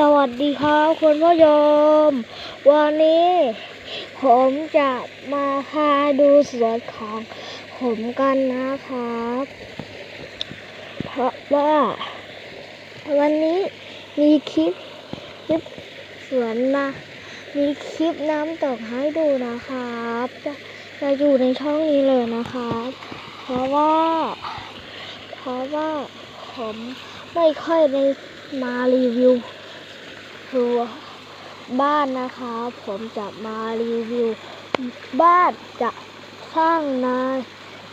สวัสดีครับคุณผู้ชม วันนี้ผมจะมาพาดูสวนของผมกันนะครับ เพราะว่า วันนี้มีคลิปคลิปสวนนะมีคลิปน้ำตกให้ดูนะครับ จะจะอยู่ในช่องนี้เลยนะครับ เพราะว่า เพราะว่าผมไม่ค่อยได้มารีวิว ทัวบ้านนะคะ ผมจะมารีวิว บ้านจะสร้างนา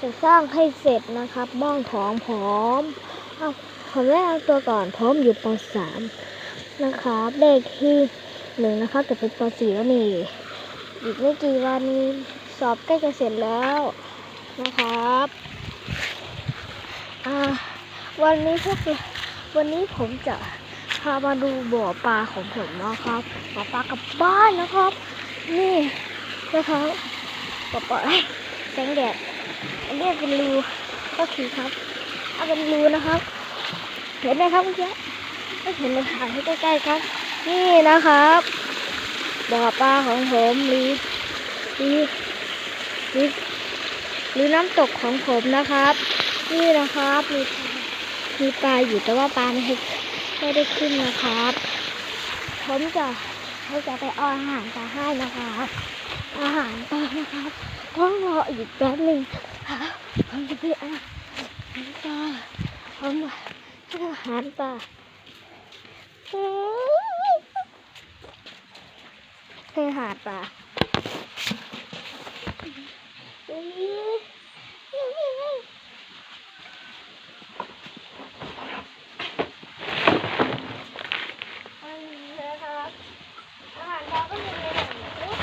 จะสร้างให้เสร็จนะครับ บ้านของผมเอาผมแนะนำตัวก่อนผมอยู่ป .3 นะครับเลขที่หนึ่งนะครับจะเป็นป .4 แล้วนี่อีกไม่กี่วันนี้สอบใกล้จะเสร็จแล้วนะครับอ่าวันนี้พวกวันนี้ผมจะ พามาดูบ่อปลาของผมนะครับบ่อปลากับบ้านนะครับ นี่นะครับบ่อปลาเอ้ยแสงแดดอันนี้เป็นรูก็คือครับเอาเป็นรูนะครับ เห็นไหมครับเมื่อกี้ไม่เห็นเลยถ่ายให้ใกล้ๆครับ นี่นะครับบ่อปลาของผมหรือหรือหรือหรือน้ำตกของผมนะครับ นี่นะครับมีมีปลาอยู่แต่ว่าปลาไม่ได้ ไม่ได้ขึ้นนะครับ ผมจะผมจะไปเอาอาหารปลาให้นะครับ อาหารปลานะครับต้องรออีกแป๊บหนึ่งครับผมจะไปอาอาหารปลาผมให้อาหารปลาให้อาหารปลา อันนี้นะครับอาหารปลาก็มีในหนังอุ๊ย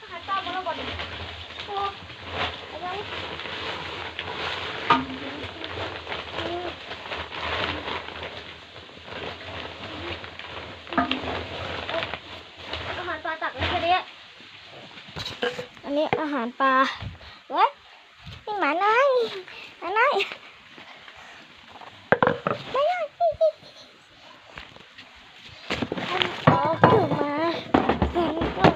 อาหารปลามาแล้วก่อนโอ้อะไรอาหารปลาตักไว้แค่นี้อันนี้อาหารปลาเว้ยนี่หมาน้อยหมาน้อยหมาน้อยอันออกขึ้นมาเห็นก่อน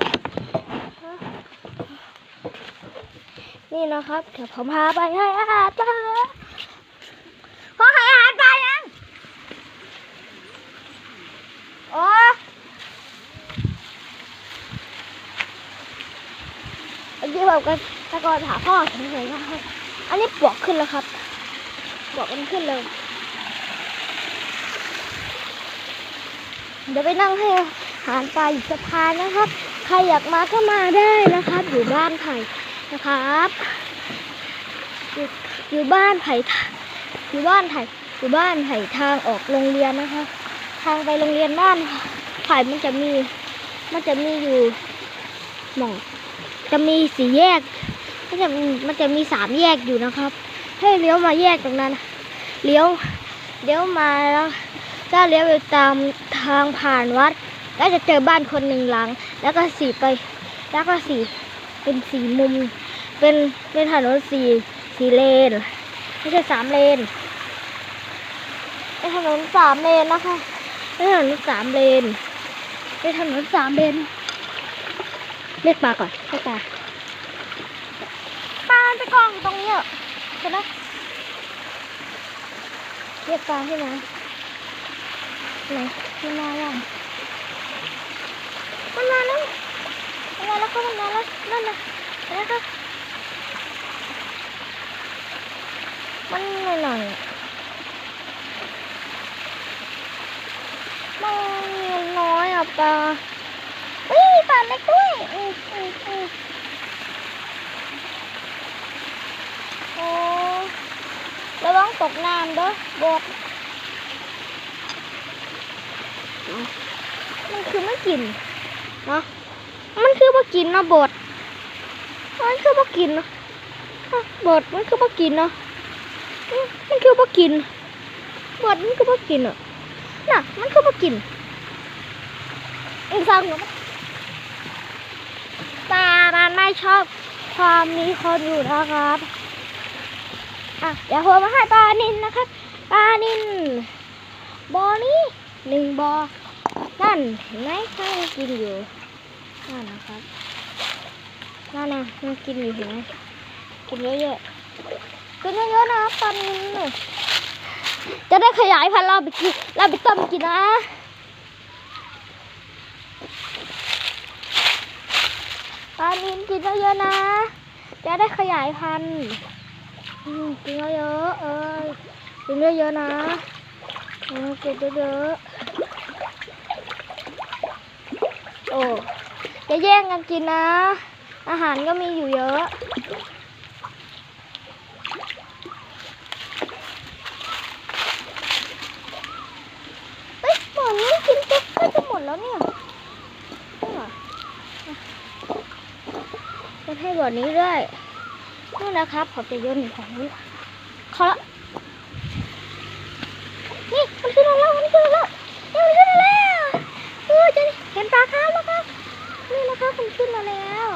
นี่นะครับเดี๋ยวผมพาไปให้อาหารปลาพอให้อาหารปลายังโอ้ เมื่อกี้ผมก็ตะโกนหาพ่อเฉยๆนะครับอันนี้ปวกขึ้นแล้วครับปวกมันขึ้นเลยเดี๋ยวไปนั่งให้อาหารปลาอยู่สะพานนะครับ ใครอยากมาก็มาได้นะครับ อยู่บ้านไผ่นะครับ อยู่อยู่บ้านไผ่อยู่บ้านไผ่อยู่บ้านไผ่ทางออกโรงเรียนนะคะ ทางไปโรงเรียนบ้านไผ่มันจะมี มันจะมีอยู่หม่อง จะมีสี่แยกมันจะมันจะมีสามแยกอยู่นะครับ ให้เลี้ยวมาแยกตรงนั้นเลี้ยวเลี้ยวมาแล้วถ้าเลี้ยวไปตามทางผ่านวัด ก็จะเจอบ้านคนหนึ่งหลัง แล้วก็สี่ไป แล้วก็สี่เป็นสี่มุม เป็นเป็นถนนสี่สี่เลนไม่ใช่สามเลนเป็นถนนสามเลนนะคะเป็นถนนสามเลนเป็นถนนสามเลน เรียกปลาก่อนเรียกปลาปลาจะกองอยู่ตรงนี้เหรอใช่ไหมเรียกปลาใช่ไหมไหนมันมายังมันมาแล้วมันมาแล้วก็มันมาแล้วนั่นนะเห็นะคะมันหน่อยหน่อยมันน้อยอะปลา เล็กด้วยอืมอืมอืมโอ้ระวังตกน้ำเด้อบดมันคือไม่กินเนาะมันคือมากินเนาะบดมันคือมากินเนาะบดมันคือมากินเนาะมันคือมากินบดมันคือมากินอะน่ะมันคือมากินอีกสองหัวมันามั นไม่ชอบความมีคนอยู่นะครับอะเดี๋ยวผมมาให้ปลานินนะครับปลานินบอนี้หนึ่งบอนั่นเห็นไหมข้ากินอยู่นั่นนะครับนั่นนะมันกินอยู่เห็นไหมกินเยอะๆกินเยอะๆนะปันนี่จะได้ขยายพันธุ์เราไปกินเราไปต้มกินนะปลานินกินเยอะๆนะ จะได้ขยายพันธุ์กินเยอะๆเอ้ยกินเยอะๆนะอืมกินเยอะๆโอ้จะแย่งกันกินนะ อาหารก็มีอยู่เยอะ เฮ้ยหมอนนี้กินปุ๊บก็จะหมดแล้วเนี่ยนี่เหรออะจะ ให้บ่อนี้ด้วยนี่นะครับผมจะโยนของนี้เขาละนี่มันขึ้นมาแล้วมันขึ้นมาแล้วนี่มันขึ้นมาแล้วโอ้ยจะเห็นปลาคาร์ฟแล้วครับนี่นะครับมันขึ้นมาแล้ว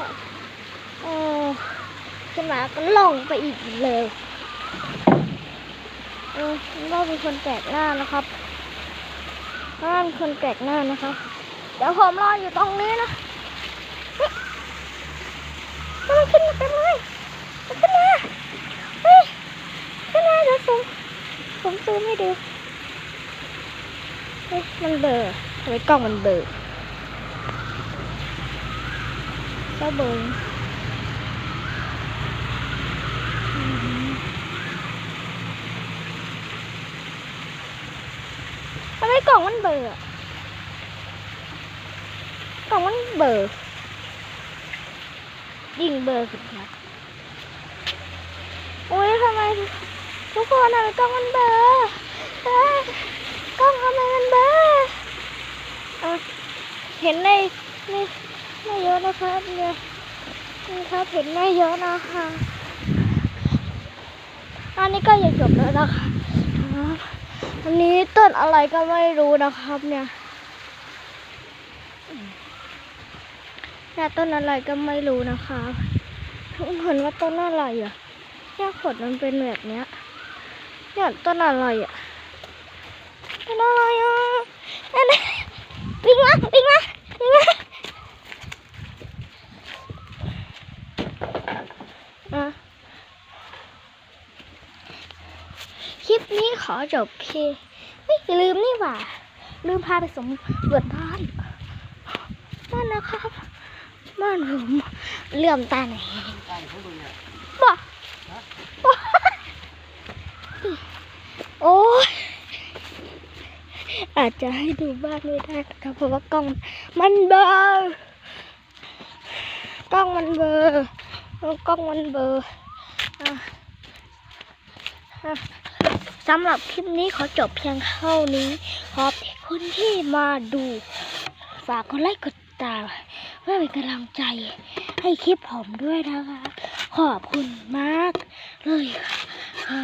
โอ้ขึ้นมาก็ลงไปอีกเลยเออว่ามีคนแปลกหน้านะครับบ้านคนแปลกหน้านะคะเดี๋ยวผมรออยู่ตรงนี้นะเฮ้ยมันขึ้นมาเต็มเลยมันขึ้นมาเฮ้ยขึ้นมาเดี๋ยวผมผมซูมให้ดู เฮ้ยมันเบลอทำไมกล้องมันเบลอเจ้าเบออืมทำไมกล่องมันเบออะกล่องมันเบลอยิงเบลอสุดนะโอ้ยทำไมทุกคนทำไมกล้องมันเบอเอ้ยกล้องทำไมมันเบลอ อะเห็นในในไม่เยอะนะครับเนี่ยนี่ครับเห็นไม่เยอะนะคะอันนี้ก็ยังจบแล้วนะคะครับอันนี้ต้นอะไรก็ไม่รู้นะครับเนี่ยเนี่ยต้นอะไรก็ไม่รู้นะคะทุกคนว่าต้นอะไรอะเนี่ยขดมันเป็นแบบเนี้ยเนี่ยต้นอะไรอะต้นอะไรอะนั่นน่ะ วิ่งมาวิ่งมาวิ่งมาอะคลิปนี้ขอจบเพียงไม่ลืมนี่หว่า ลืมพาไปสำรวจบ้านบ้านนะครับ บ้านผมเลื่อมตาไหนบ่บ่โอ้ย อาจจะให้ดูบ้านไม่ได้นะครับเพราะว่ากล้องมันเบลอกล้องมันเบลอกล้องมันเบลออะอะสำหรับคลิปนี้ขอจบเพียงเท่านี้ขอบคุณที่มาดูฝากกดไลค์กดติดตามเพื่อเป็นกำลังใจให้คลิปผมด้วยนะคะ ขอบคุณมากเลยค่ะ